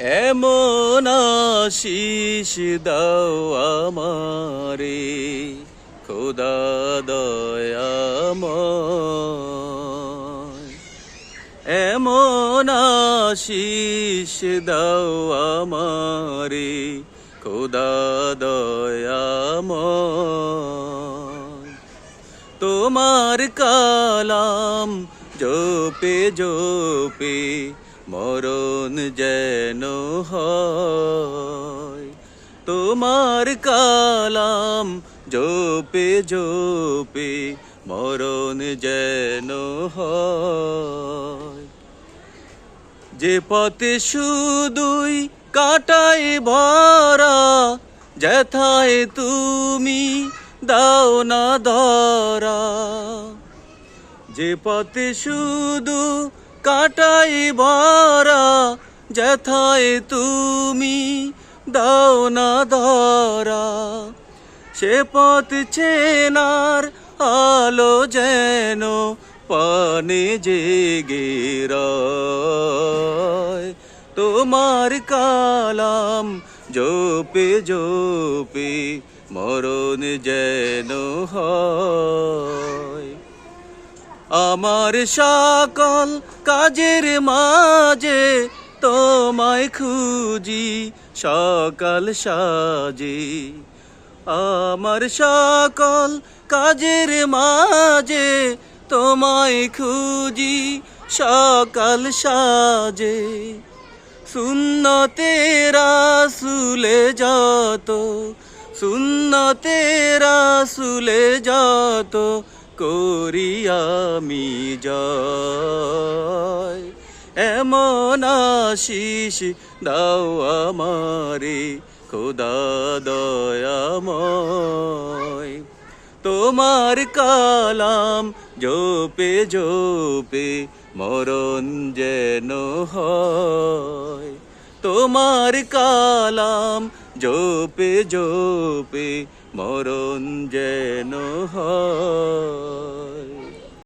এমন আশিস দাও আমারে, খোদা দয়াময় এমন আশিস দাও আমারে, খোদা দয়াময় তোমার কালাম জোপে জোপে মরণ যেন হয়। তোমার কালাম জোপে জোপে মরণ যেন হয়। যে পথে শুধুই কাটায় ভরা, যেথায় তুমি দাও না ধরা। যে পথে শুধু কাটাই ভরা যেথায় তুমি দাও না ধরা সে পথ চেনার আলো যেন পানে জেগে তোমার কালাম জোপে জোপে মরণ যেন হয়। আমার সকল কাজের মাঝে তোমায় খুঁজি, সকাল সাজে। আমার সকল কাজের মাঝে তোমায় খুঁজি, সকাল সাজে। সুন্নতেরা সুলে যত সুন্নতেরা সুলে যত করি আমি জয়। এমন আশিস দাও আমারে, খোদা দয়াময়। তোমার কালাম জোপে জোপে মরণ যেন হয়। তোমার কালাম জোপে জোপে মরণ যেন হয়।